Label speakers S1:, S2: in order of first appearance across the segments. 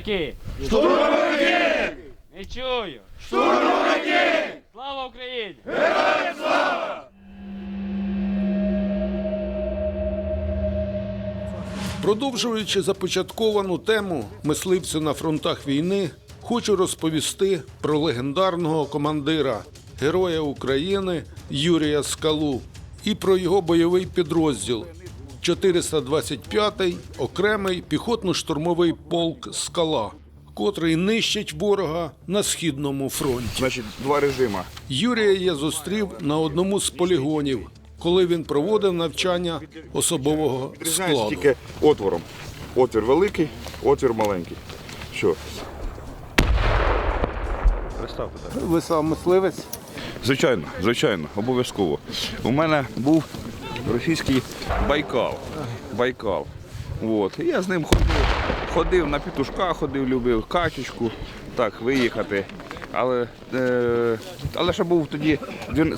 S1: такі? Штурмовики! Не чую. Штурмовики! Слава Україні! Героям!
S2: Продовжуючи започатковану тему мисливцю на фронтах війни, хочу розповісти про легендарного командира, героя України Юрія Скалу і про його бойовий підрозділ 425-й окремий піхотно-штурмовий полк Скала, котрий нищить ворога на східному фронті.
S3: Значить, два режима.
S2: Юрія я зустрів на одному з полігонів, коли він проводив навчання особового
S3: Відрізняється
S2: складу.
S3: тільки отвором. Отвір великий, отвір маленький. Що?
S2: Ви сам мисливець?
S3: Звичайно, звичайно, обов'язково. У мене був російський Байкал. Байкал. От. І я з ним ходив, ходив на пітушка, ходив, любив качечку, так, виїхати. Але, е, але ще був тоді,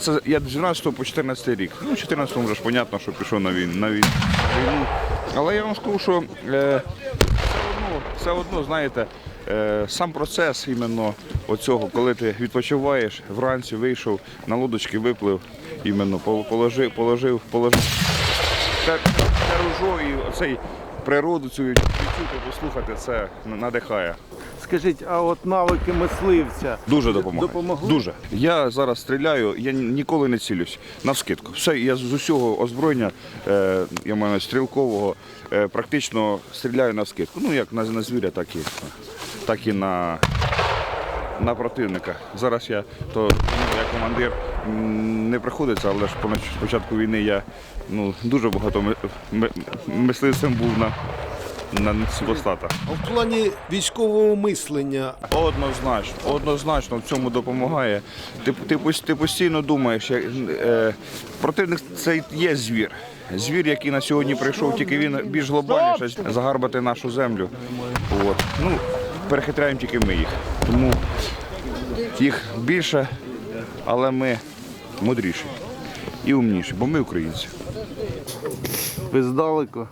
S3: це я з 12 по 14 рік. Ну, в 14 вже ж понятно, що пішов на війну. На війну. Але я вам скажу, що е, все одно, все одно, знаєте, е, сам процес іменно оцього, коли ти відпочиваєш, вранці вийшов, на лодочки виплив, іменно положив, положив, положив те, те і оцей природу цю відчути, послухати, це надихає.
S4: Скажіть, а от навики мисливця
S3: Дуже допомагає.
S4: Допомогли?
S3: Дуже. Я зараз стріляю, я ніколи не цілюсь. Навскидку. Все, я з усього озброєння, е, я маю стрілкового, е, практично стріляю навскидку. Ну, як на, на звіря, так і, так і на, на противника. Зараз я, то ну, я командир, не приходиться, але ж понач- з початку війни я ну, дуже багато ми- ми- мисливцем був на, на супостата.
S2: А в плані військового мислення
S3: Однозначно, однозначно в цьому допомагає. Ти, ти, ти постійно думаєш, як, е, противник це є звір. Звір, який на сьогодні прийшов, тільки він більш глобальніше загарбати нашу землю. От. Ну, перехитряємо тільки ми їх. Тому їх більше, але ми мудріші і умніші, бо ми українці.
S4: ви здалеку.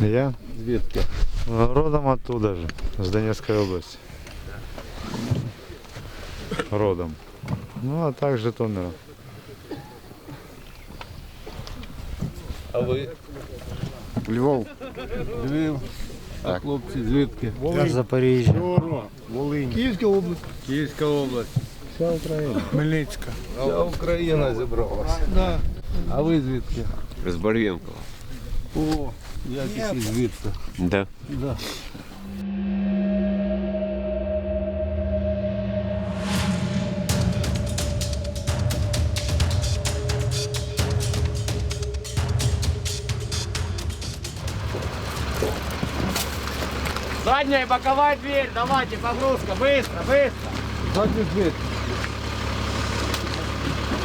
S5: Я
S4: Звідки?
S5: родом оттуда же, с Донецкой области. Родом. Ну, а так Житомира.
S4: А ви?
S5: Львов.
S4: Львів. А хлопці звідки?
S5: Я з Запоріжжя.
S4: Київська область. Київська область.
S5: Вся Україна.
S4: Хмельницька. Вся Україна зібралася. Да. А ви звідки?
S6: З Барвінкова.
S4: О, я тільки звідси.
S6: Да.
S4: Да.
S1: Боковая дверь, давайте, погрузка, быстро, быстро.
S4: Задню дверь.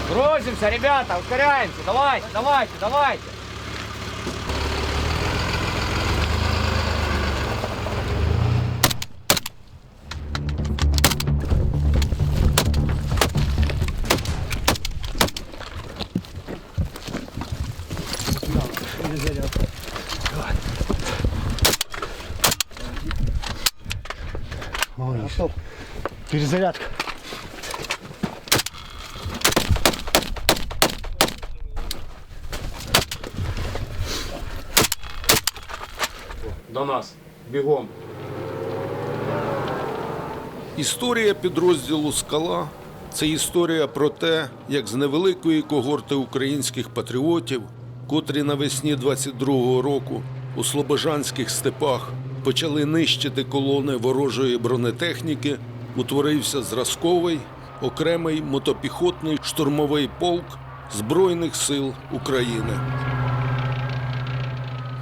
S1: Грузимся, ребята, ускоряемся, давайте, давайте, давайте.
S5: Перезарядка.
S1: До нас, бегом.
S2: Історія підрозділу Скала це історія про те, як з невеликої когорти українських патріотів, котрі навесні 22-го року у слобожанських степах почали нищити колони ворожої бронетехніки, утворився зразковий окремий мотопіхотний штурмовий полк Збройних сил України.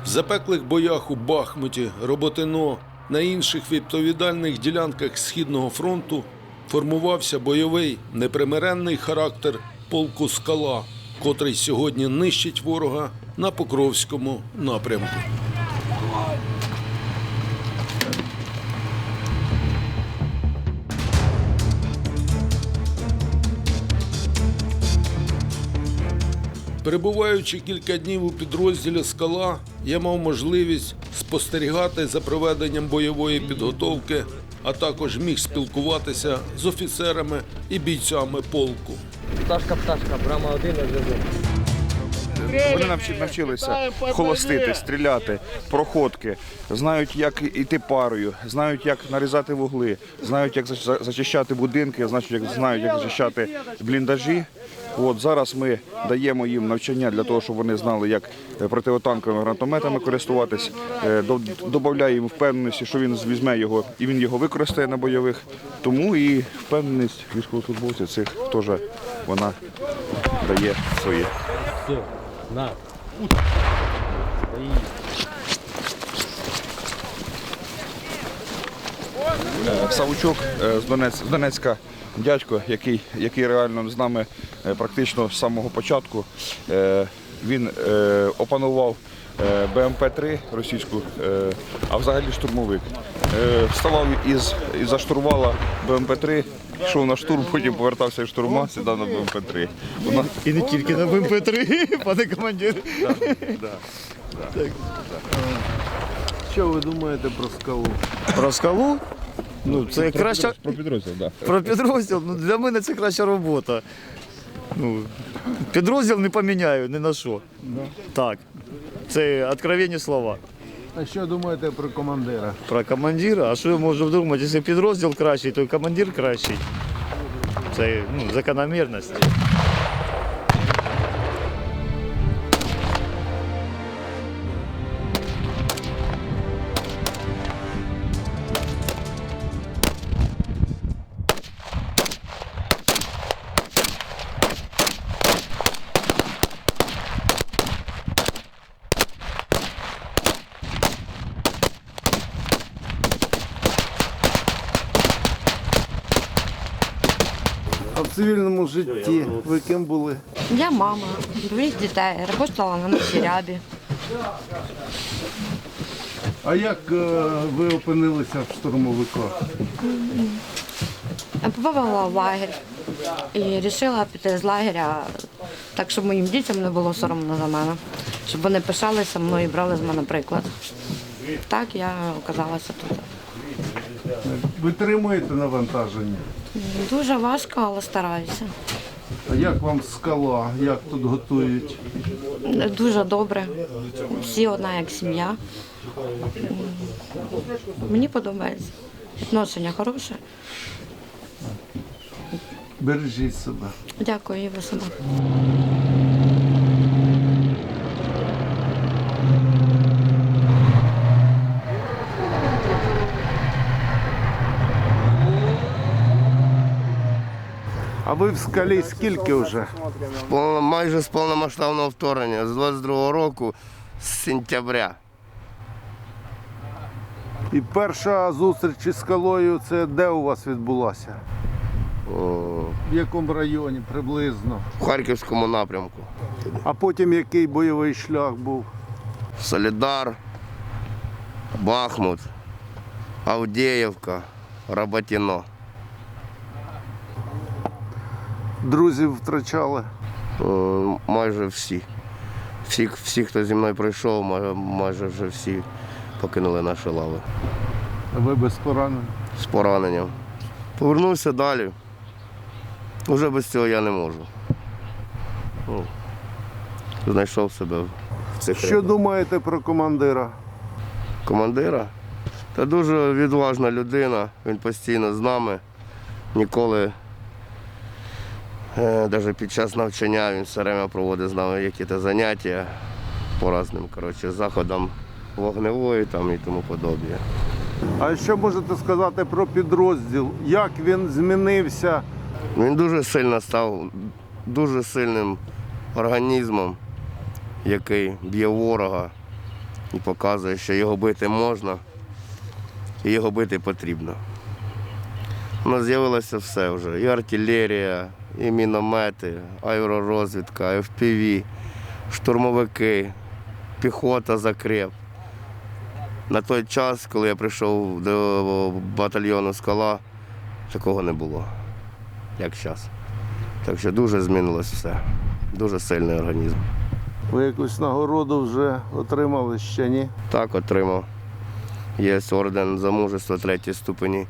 S2: В запеклих боях у Бахмуті, Роботино, на інших відповідальних ділянках Східного фронту формувався бойовий непримиренний характер полку Скала, котрий сьогодні нищить ворога на Покровському напрямку. Перебуваючи кілька днів у підрозділі Скала, я мав можливість спостерігати за проведенням бойової підготовки, а також міг спілкуватися з офіцерами і бійцями полку.
S1: Пташка, пташка, брама один на зв'язок.
S3: Вони навчи- навчилися холостити, стріляти, проходки, знають, як іти парою, знають, як нарізати вугли, знають, як зачищати будинки, знають, як знають, як зачищати бліндажі. От зараз ми даємо їм навчання для того, щоб вони знали, як е, противотанковими гранатометами користуватись. Е, Додаємо їм впевненості, що він візьме його і він його використає на бойових. Тому і впевненість військовослужбовців цих теж вона дає своє.
S1: Все, на.
S3: Савучок е, з, Донець, з Донецька дядько, який, який реально з нами е, практично з самого початку. Е, Він е, опанував е, БМП-3 російську, а взагалі штурмовик. Вставав із, із-за штурвала БМП-3, йшов на штурм, потім повертався із штурма, сідав на БМП-3. У нас-
S5: И не тільки на БМП-3, пане командир.
S4: Що ви думаєте про скалу?
S5: Про скалу? Ну, це краща.
S3: Про підрозділ, так.
S5: Про підрозділ, ну для мене це краща робота. Ну, підрозділ не поміняю ні на що. Так. Це відкровенні слова.
S4: А що думаєте про командира?
S5: Про командира. А що я можу думати? Якщо підрозділ кращий, то і командир кращий. Це ну, закономірність.
S4: Цивільному житті ви ким були?
S6: Я мама, двоих дітей, работала на ночерябі.
S4: А як е, ви опинилися в штурмовиках?
S6: Я Попала в лагерь і вирішила піти з лагеря, так щоб моїм дітям не було соромно за мене, щоб вони пишалися мною і брали з мене приклад. Так я оказалася тут.
S4: Витримуєте навантаження?
S6: Дуже важко, але стараюся.
S4: А як вам скала? Як тут готують?
S6: Дуже добре. Всі одна як сім'я. Мені подобається. Відношення хороше.
S4: Бережіть себе.
S6: Дякую і ви себе.
S4: В скалі скільки вже?
S7: Майже з повномасштабного вторгнення, з 22-го року, з сентября.
S4: І перша зустріч із скалою це де у вас відбулася? В якому районі приблизно?
S7: в Харківському напрямку.
S4: А потім який бойовий шлях був?
S7: Солідар, Бахмут, Авдіївка, Роботіно.
S4: Друзів втрачали.
S7: Е, Майже всі. Всі, всі, хто зі мною прийшов, майже, вже всі покинули наші лави
S4: Ви без поранень.
S7: з пораненням. Повернувся далі. Уже без цього я не можу. Ну, Знайшов себе в цих
S4: Що
S7: рядах.
S4: думаєте про командира?
S7: командира. Та дуже відважна людина, він постійно з нами. Ніколи, навіть під час навчання, він все время проводить з нами якісь заняття по різним коротше, заходам вогневої там, і тому подобне.
S4: А що можете сказати про підрозділ? Як він змінився?
S7: Він дуже сильно став дуже сильним організмом, який б'є ворога і показує, що його бити можна і його бити потрібно. У нас з'явилося все вже. І артилерія, і міномети, аеророзвідка, FPV, штурмовики, піхота закреп. На той час, коли я прийшов до батальйону скала, такого не було як зараз. Так що дуже змінилось все. Дуже сильний організм.
S4: Ви якусь нагороду вже отримали ще ні?
S7: Так, отримав Є орден за мужество третій ступені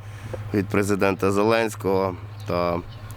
S7: від президента Зеленського та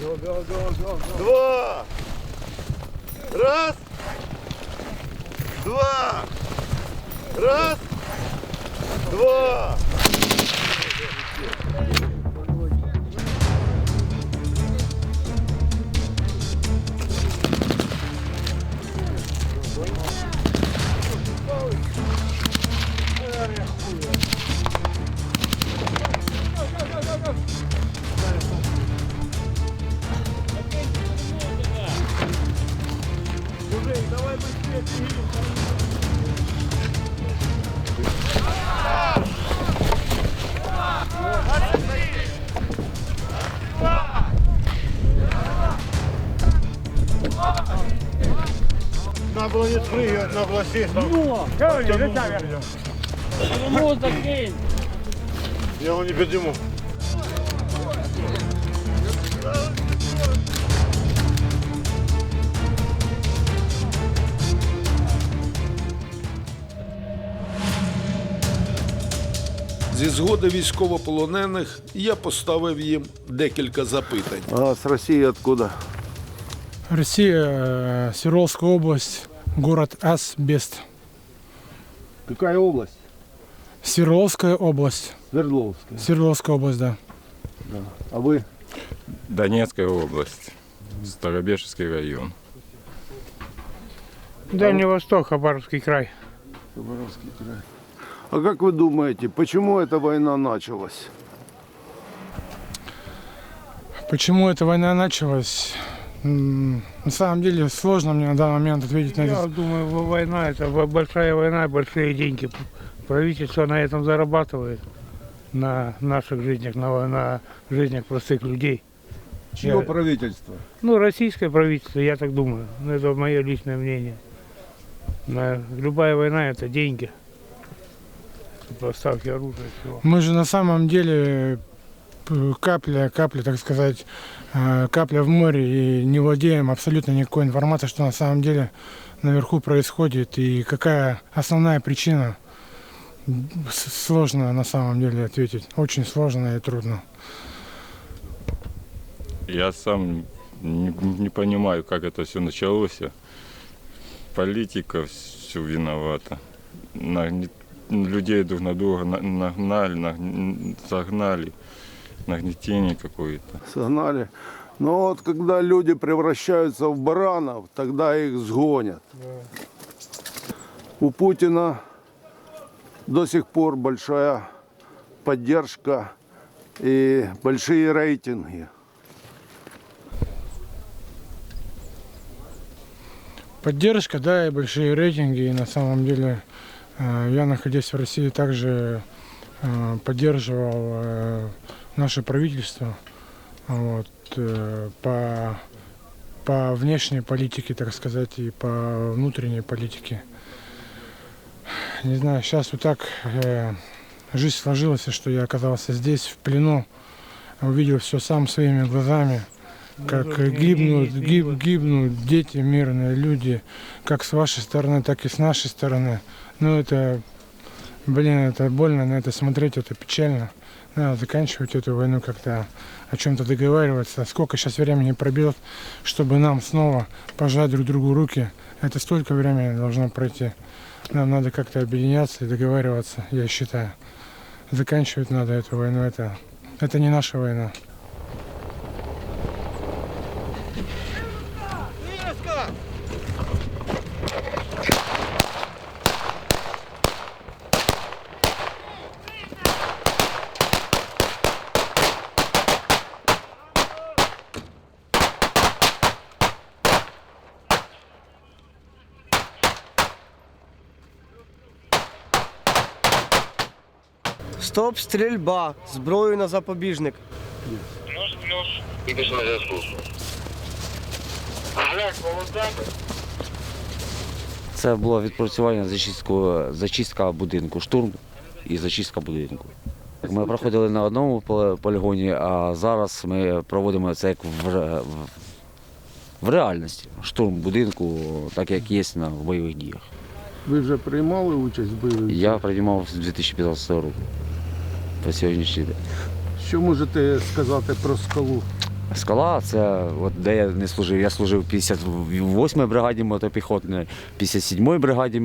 S8: Два. Раз. Два. Раз. Два. спрыгивать, надо было сесть. Я его не подниму.
S2: Зі згоди військовополонених я поставив їм декілька запитань.
S4: А с России откуда?
S9: Россия, э, Свердловская область, город Асбест.
S4: Какая область?
S9: Свердловская область.
S4: Свердловская.
S9: Свердловская область, да.
S4: А вы?
S10: Донецкая область, Старобежский район.
S9: Дальний Восток, Хабаровский край.
S4: Хабаровский край. А как вы думаете, почему эта война началась?
S9: Почему эта война началась? На самом деле сложно мне на данный момент ответить на
S11: Я
S9: этот
S11: думаю, во- война это бо- большая война, большие деньги. Правительство на этом зарабатывает, на наших жизнях, на, на жизнях простых людей.
S4: Чье
S11: Я-
S4: правительство?
S11: Ну, российское правительство, я так думаю. Ну, это мое личное мнение. На, любая война это деньги. Поставки оружия, всего.
S9: Мы же на самом деле капля, капля, так сказать, э, капля в море и не владеем абсолютно никакой информацией, что на самом деле наверху происходит и какая основная причина. Сложно на самом деле ответить. Очень сложно и трудно.
S10: Я сам не, не понимаю, как это все началось. Политика все виновата. Нагне- Людей друг на друга на- нагнали, нагн- загнали. Нагнетение какое-то.
S4: Согнали. Но вот когда люди превращаются в баранов, тогда их сгонят. У Путина до сих пор большая поддержка и большие рейтинги.
S9: Поддержка, да, и большие рейтинги. И на самом деле э, я, находясь в России, также э, поддерживал э, наше правительство вот, э, по, по внешней политике, так сказать, и по внутренней политике. Не знаю, сейчас вот так э, жизнь сложилась, что я оказался здесь, в плену, увидел все сам своими глазами как
S11: Ну,
S9: э,
S11: не-
S9: гибнут, гиб- гибнут дети, мирные люди, как с вашей стороны, так и с нашей стороны. Ну, это, блин, это больно на это смотреть, это печально. Надо заканчивать эту войну как-то, о чем-то договариваться. Сколько сейчас времени пробьет, чтобы нам снова пожать друг другу руки. Это столько времени должно пройти. Нам надо как-то объединяться и договариваться, я считаю. Заканчивать надо эту войну. Это, это не наша война.
S12: Стоп, стрільба. Зброю на запобіжник.
S13: Це було відпрацювання зачистку, зачистка будинку, штурм і зачистка будинку. Ми проходили на одному полігоні, а зараз ми проводимо це як в, в, в реальності. Штурм будинку, так як є на в бойових діях.
S4: Ви вже приймали участь в бойових?
S13: Я приймав з 2015 року по сьогоднішній день.
S4: Що можете сказати про скалу?
S13: Скала це от де я не служив. Я служив 58-й бригаді мотопіхотної, 57-й бригаді е,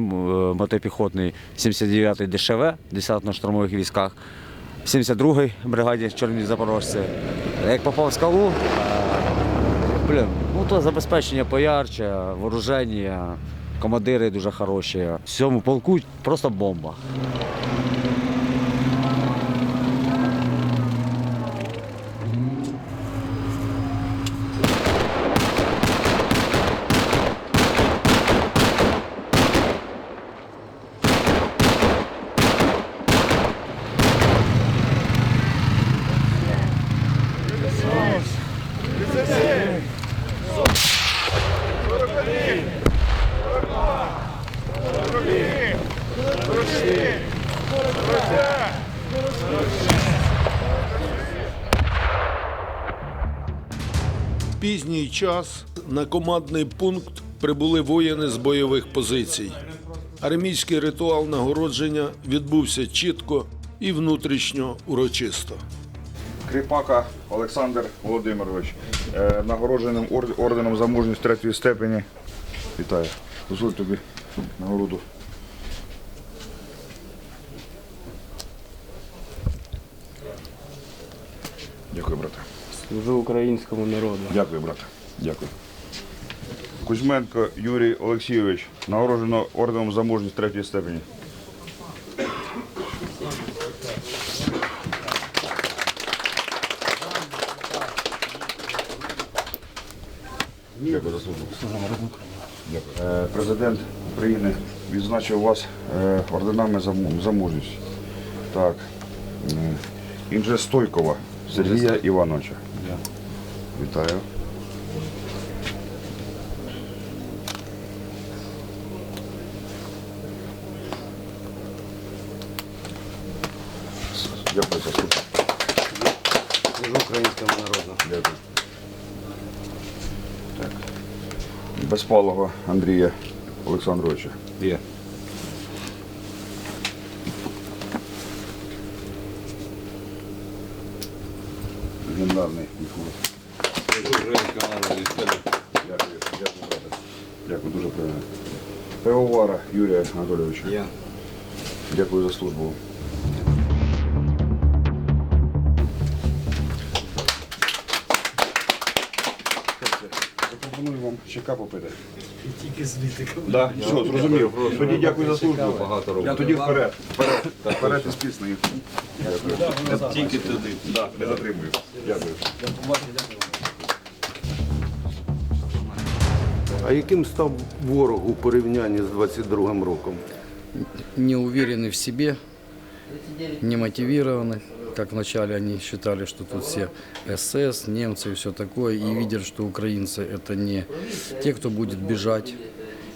S13: мотопіхотної, 79-й ДШВ, 10-штурмових військах, 72-й бригаді Чорні Запорожці. Як попав в скалу, е, блін, ну то забезпечення поярче, вооруження, командири дуже хороші. В цьому полку просто бомба.
S2: Час на командний пункт прибули воїни з бойових позицій. Армійський ритуал нагородження відбувся чітко і внутрішньо урочисто.
S3: Кріпака Олександр Володимирович, е, нагородженим орденом за мужність третьої степені. Вітаю. Дозволь тобі нагороду. Дякую, брате.
S12: Служу українському народу.
S3: Дякую, брате. Дякую. Кузьменко Юрій Олексійович, нагороджено орденом за мужність третьої степені. Дякую за службу. Дякую. Е, Президент України відзначив вас е, орденами за, мужність. Так. Інже Стойкова Сергія Івановича. Вітаю. Дякую за службу.
S12: Служу українському народу.
S3: Дякую. Так. Безпалого Андрія Олександровича. Є. Легендарний військовий. Дякую, дякую, брате. Дякую, дуже приємно. Пивовара Юрія Анатолійовича. Я. Дякую за службу. Запропоную вам чека попити. Тільки з Да, все, зрозумів. Тоді дякую за службу. Багато робити. Тоді вперед. Вперед. Вперед із піснею. Дякую. Тільки туди. Да, не затримую. Дякую.
S4: А яким став ворог у порівнянні з 22-м роком?
S14: не уверены в себе, не мотивированы. Как вначале они считали, что тут все СС, немцы и все такое, и видят, что украинцы это не те, кто будет бежать.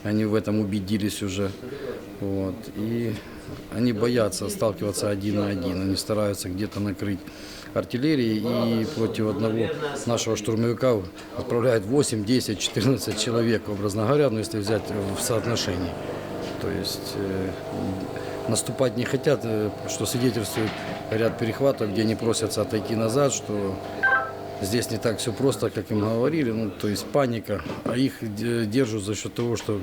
S14: Они в этом убедились уже. Вот. И они боятся сталкиваться один на один. Они стараются где-то накрыть артиллерией и против одного нашего штурмовика отправляют 8, 10, 14 человек, образно говоря, ну, если взять в соотношении. То есть э, наступать не хотят, э, что свидетельствует ряд перехватов, где они просятся отойти назад, что здесь не так все просто, как им говорили, ну, то есть паника, а их де- держат за счет того, что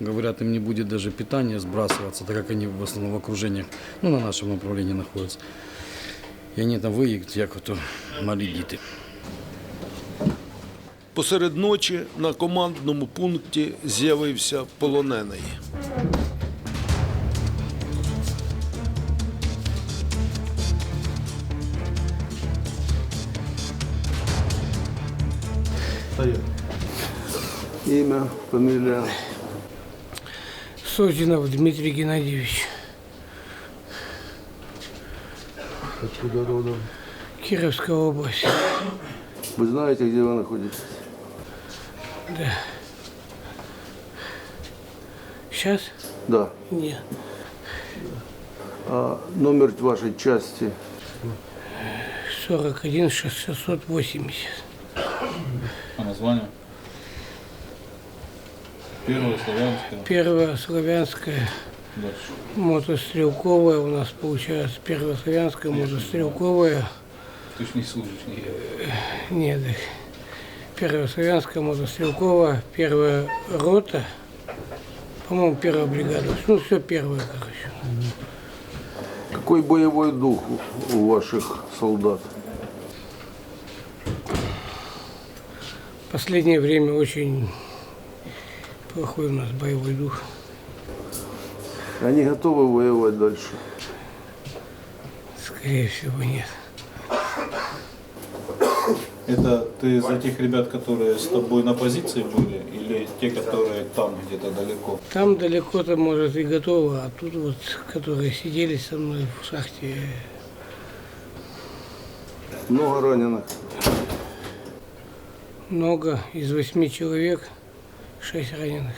S14: говорят, им не будет даже питания сбрасываться, так как они в основном в окружениях, ну, на нашем направлении находятся. И они там выедут, як ото малі діти.
S2: Посеред ночі на командному пункті з'явився полонений.
S4: Ім'я, фамілія.
S11: Созинов Дмитрий Геннадьевич.
S4: Откуда родом?
S11: Кировская область.
S4: Вы знаете, где вы находитесь?
S11: Да. Сейчас?
S4: Да.
S11: Нет.
S4: А номер вашей части?
S11: 41 680.
S15: А название? Первое славянское.
S11: Первая славянская. Мотострелковая у нас получается. Первая славянская мотострелковая.
S15: Точно не служащий.
S11: Нет. их. Первая славянская мотострелковая, первая рота. По-моему, первая бригада. Ну, все первое, короче.
S4: Какой боевой дух у- у ваших солдат?
S11: Последнее время очень плохой у нас боевой дух.
S4: Они готовы воевать дальше?
S11: Скорее всего, нет.
S15: Это ты за тех ребят, которые с тобой на позиции были, или те, которые там где-то далеко?
S11: Там далеко-то, может, и готово, а тут вот, которые сидели со мной в шахте,
S4: Много раненых.
S11: много, из восьми человек, шесть раненых.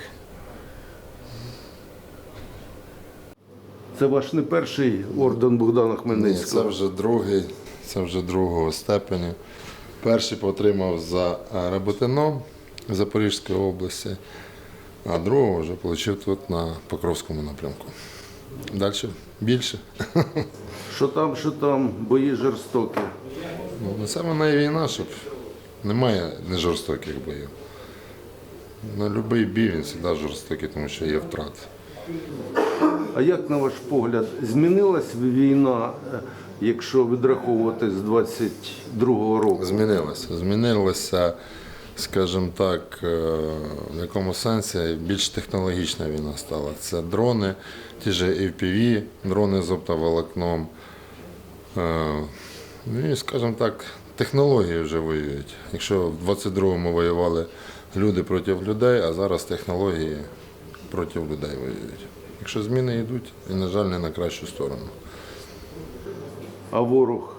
S4: Це ваш не перший орден Богдана
S16: Ні, це вже другий, це вже другого степеня. Перший отримав за е, Работино Запорізької області, а другого вже отримав тут на Покровському напрямку. Далі більше.
S4: Що там, що там, бої жорстокі.
S16: Ну, це вона і війна, щоб немає нежорстоких боїв. На будь-який бій він завжди жорстокий, тому що є втрати.
S4: А як на ваш погляд, змінилась війна, е, якщо відраховувати з 22-го року?
S16: Змінилося. Змінилося, скажімо так, е, в якому сенсі більш технологічна війна стала. Це дрони, ті ж FPV, дрони з оптоволокном. Е, Ну і, скажімо так, технології вже воюють. Якщо в 22-му воювали люди проти людей, а зараз технології проти людей воюють. Якщо зміни йдуть, і, на жаль, не на кращу сторону.
S4: А ворог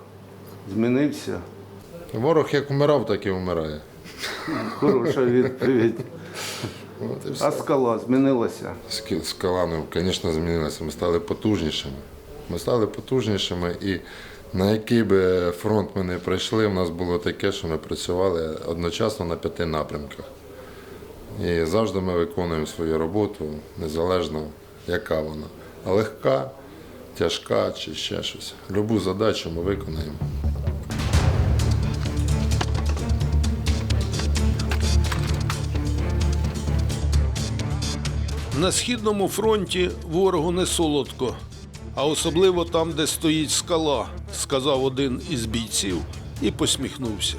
S4: змінився?
S16: Ворог як вмирав, так і вмирає.
S4: Хороша відповідь.
S16: От і все.
S4: А скала змінилася?
S16: Скі- Скала, ну, звісно, змінилася. Ми стали потужнішими. Ми стали потужнішими і на який би фронт ми не прийшли, у нас було таке, що ми працювали одночасно на п'яти напрямках. І завжди ми виконуємо свою роботу, незалежно яка вона. Легка, тяжка чи ще щось. Любу задачу ми виконаємо.
S2: На східному фронті ворогу не солодко, а особливо там, де стоїть скала, сказав один із бійців і посміхнувся.